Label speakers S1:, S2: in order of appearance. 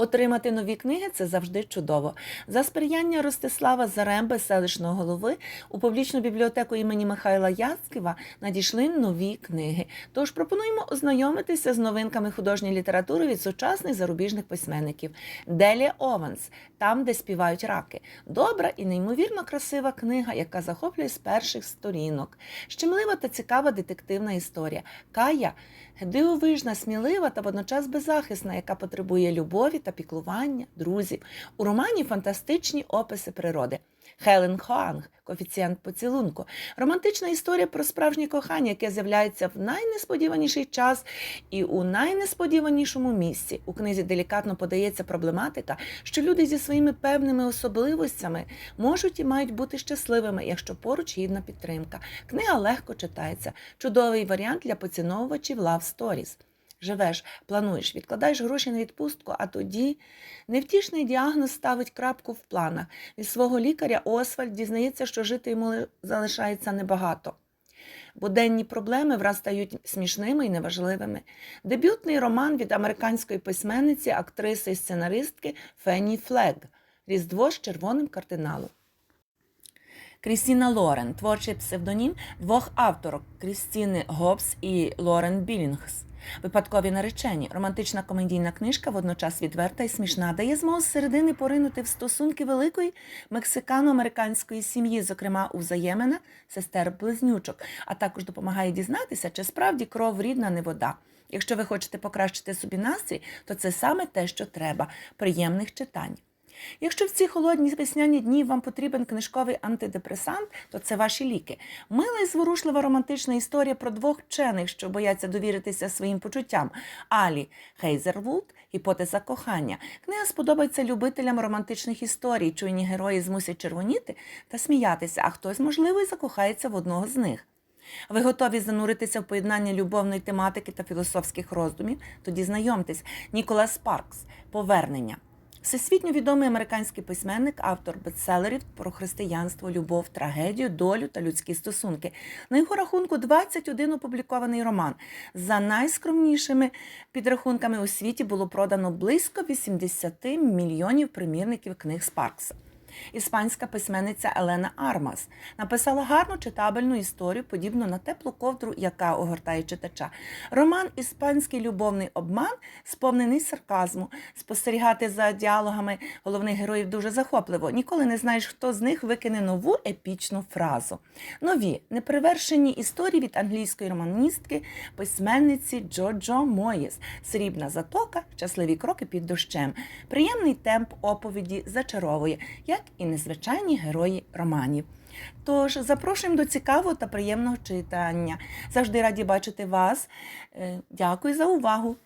S1: Отримати нові книги це завжди чудово. За сприяння Ростислава Заремби, селищного голови, у публічну бібліотеку імені Михайла Яцьківа надійшли нові книги. Тож пропонуємо ознайомитися з новинками художньої літератури від сучасних зарубіжних письменників. Делія Ованс, там, де співають раки. Добра і неймовірно красива книга, яка захоплює з перших сторінок. Щемлива та цікава детективна історія. Кая дивовижна, смілива та водночас беззахисна, яка потребує любові та піклування, друзів. У романі фантастичні описи природи. Хелен Хоанг, коефіцієнт поцілунку, романтична історія про справжнє кохання, яке з'являється в найнесподіваніший час і у найнесподіванішому місці. У книзі делікатно подається проблематика, що люди зі своїми певними особливостями можуть і мають бути щасливими, якщо поруч гідна підтримка. Книга легко читається. Чудовий варіант для поціновувачів Love Stories. Живеш, плануєш, відкладаєш гроші на відпустку, а тоді невтішний діагноз ставить крапку в планах. Від свого лікаря Освальд дізнається, що жити йому залишається небагато. Буденні проблеми враз стають смішними і неважливими. Дебютний роман від американської письменниці, актриси і сценаристки Фенні Флег Різдво з червоним кардиналом. Крістіна Лорен, творчий псевдонім двох авторок Крістіни Гобс і Лорен Білінгс. Випадкові наречені, романтична комедійна книжка, водночас відверта і смішна, дає змогу з середини поринути в стосунки великої мексикано-американської сім'ї, зокрема у взаємина сестер близнючок, а також допомагає дізнатися, чи справді кров рідна не вода. Якщо ви хочете покращити собі настрій, то це саме те, що треба приємних читань. Якщо в ці холодні весняні дні вам потрібен книжковий антидепресант, то це ваші ліки. Мила і зворушлива романтична історія про двох вчених, що бояться довіритися своїм почуттям. Алі Хейзервуд, гіпотеза кохання. Книга сподобається любителям романтичних історій. Чуйні герої змусять червоніти та сміятися, а хтось, можливо, і закохається в одного з них. Ви готові зануритися в поєднання любовної тематики та філософських роздумів? Тоді знайомтесь, Ніколас Спаркс Повернення. Всесвітньо відомий американський письменник, автор бестселерів про християнство, любов, трагедію, долю та людські стосунки. На його рахунку 21 опублікований роман. За найскромнішими підрахунками у світі було продано близько 80 мільйонів примірників книг Спаркса. Іспанська письменниця Елена Армас написала гарну читабельну історію, подібну на теплу ковдру, яка огортає читача. Роман Іспанський любовний обман сповнений сарказму. Спостерігати за діалогами головних героїв дуже захопливо. Ніколи не знаєш, хто з них викине нову епічну фразу. Нові неперевершені історії від англійської романістки, письменниці Джоджо Моєс, Срібна затока, щасливі кроки під дощем. Приємний темп оповіді зачаровує, як і незвичайні герої романів. Тож запрошуємо до цікавого та приємного читання. Завжди раді бачити вас. Е, Дякую за увагу!